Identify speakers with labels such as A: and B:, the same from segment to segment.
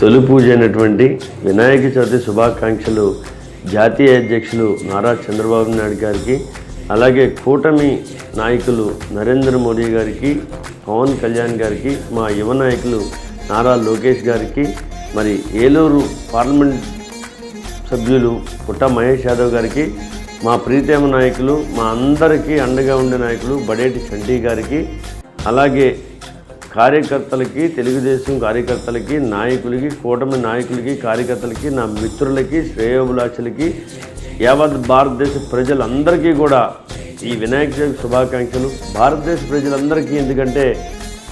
A: తొలి పూజ అయినటువంటి వినాయక చవితి శుభాకాంక్షలు జాతీయ అధ్యక్షులు నారా చంద్రబాబు నాయుడు గారికి అలాగే కూటమి నాయకులు నరేంద్ర మోడీ గారికి పవన్ కళ్యాణ్ గారికి మా యువ నాయకులు నారా లోకేష్ గారికి మరి ఏలూరు పార్లమెంట్ సభ్యులు పుట్ట మహేష్ యాదవ్ గారికి మా ప్రీతేమ నాయకులు మా అందరికీ అండగా ఉండే నాయకులు బడేటి చంటి గారికి అలాగే కార్యకర్తలకి తెలుగుదేశం కార్యకర్తలకి నాయకులకి కూటమి నాయకులకి కార్యకర్తలకి నా మిత్రులకి శ్రేయోభిలాషులకి యావత్ భారతదేశ ప్రజలందరికీ కూడా ఈ వినాయక చవితి శుభాకాంక్షలు. భారతదేశ ప్రజలందరికీ ఎందుకంటే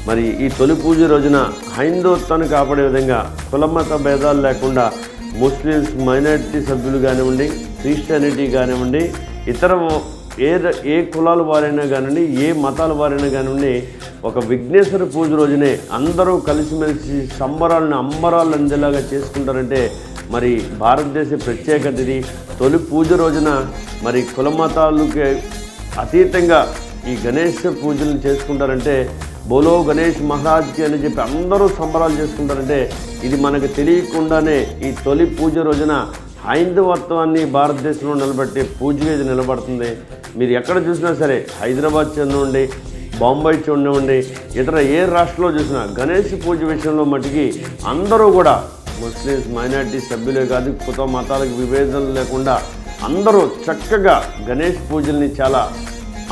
A: మరి ఈ తొలి పూజ రోజున హైందవత్వాన్ని కాపాడే విధంగా కులమత భేదాలు లేకుండా ముస్లిమ్స్ మైనారిటీ సభ్యులు కానివ్వండి క్రిస్టియానిటీ కానివ్వండి ఇతర ఏ ఏ కులాల వారైనా కానివ్వండి ఏ మతాల వారైనా కానివ్వండి ఒక విఘ్నేశ్వర పూజ రోజునే అందరూ కలిసిమెలిసి సంబరాలను అంబరాలు అందేలాగా చేసుకుంటారంటే మరి భారతదేశ ప్రత్యేకత ఇది. తొలి పూజ రోజున మరి కుల మతాలకి అతీతంగా ఈ గణేష్ పూజలు చేసుకుంటారంటే బోలో గణేష్ మహారాజ్కి అని చెప్పి అందరూ సంబరాలు చేసుకుంటారంటే ఇది మనకు తెలియకుండానే ఈ తొలి పూజ రోజున హైందవత్వాన్ని భారతదేశంలో నిలబెట్టే పూజవేది నిలబడుతుంది. మీరు ఎక్కడ చూసినా సరే హైదరాబాద్ చెందండి బాంబాయి చూడండి ఇతర ఏ రాష్ట్రంలో చూసినా గణేష్ పూజ విషయంలో మటుకి అందరూ కూడా ముస్లిమ్స్ మైనార్టీ సభ్యులే కాదు కొత్త మతాలకు విభేదనలు లేకుండా అందరూ చక్కగా గణేష్ పూజల్ని చాలా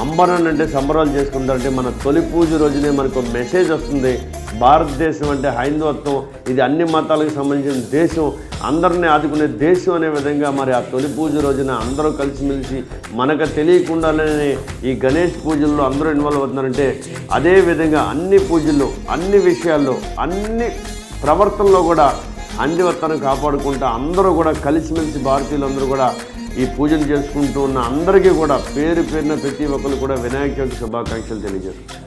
A: అంబరాన్ని అంటే సంబరాలు చేసుకుంటారంటే మన తొలి పూజ రోజునే మనకు మెసేజ్ వస్తుంది. భారతదేశం అంటే హైందవత్వం ఇది అన్ని మతాలకు సంబంధించిన దేశం అందరినీ ఆదుకునే దేశం అనే విధంగా మరి ఆ తొలి పూజ రోజున అందరూ కలిసిమెలిసి మనకు తెలియకుండానే ఈ గణేష్ పూజల్లో అందరూ ఇన్వాల్వ్ అవుతున్నారంటే అదే విధంగా అన్ని పూజల్లో అన్ని విషయాల్లో అన్ని ప్రవర్తనలో కూడా అందివత్తనం కాపాడుకుంటూ అందరూ కూడా కలిసిమెలిసి భారతీయులందరూ కూడా ఈ పూజలు చేసుకుంటూ ఉన్న అందరికీ కూడా పేరు పేరున ప్రతి ఒక్కరు కూడా వినాయక చవితి శుభాకాంక్షలు తెలియజేస్తున్నారు.